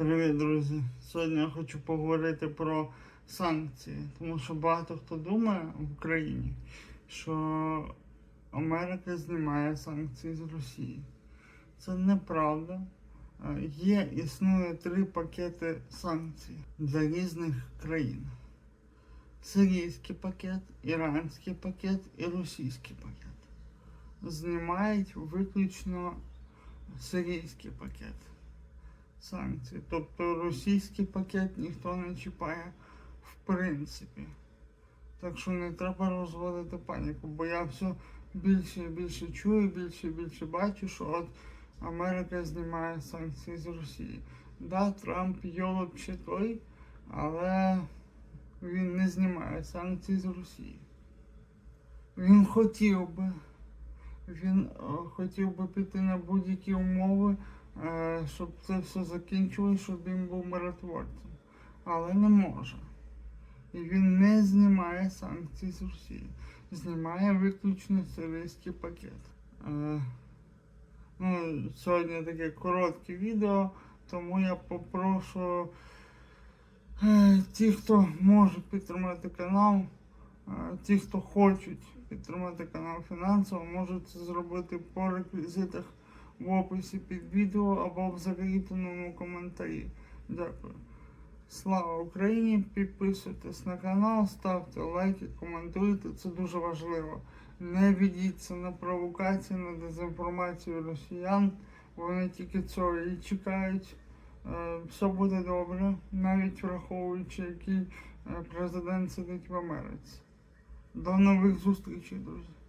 Привіт, друзі! Сьогодні я хочу поговорити про санкції, тому що багато хто думає в Україні, що Америка знімає санкції з Росії. Це неправда. Е, Є, існує три пакети санкцій для різних країн. Сирійський пакет, іранський пакет і російський пакет. Знімають виключно сирійський пакет санкцій. Тобто російський пакет ніхто не чіпає в принципі. Так що не треба розводити паніку, бо я все більше і більше чую, більше і більше бачу, що от Америка знімає санкції з Росії. Да, Трамп йолоп ще той, але він не знімає санкції з Росії. Він хотів би, він е, хотів би піти на будь-які умови, щоб це все закінчилось, щоб він був миротворцем. Але не може. І він не знімає санкції з Росії. Знімає виключно сирійський пакет. Е, ну, сьогодні таке коротке відео, тому я попрошу е, ті, хто може підтримати канал, е, ті, хто хочуть підтримати канал фінансово, можуть це зробити по реквізитах в описі під відео або в закріпленому коментарі. Дякую. Слава Україні! Підписуйтесь на канал, ставте лайки, коментуйте, це дуже важливо. Не ведіться на провокації, на дезінформацію росіян. Вони тільки цього і чекають. Е, Все буде добре, навіть враховуючи, який е, президент сидить в Америці. До нових зустрічей, друзі.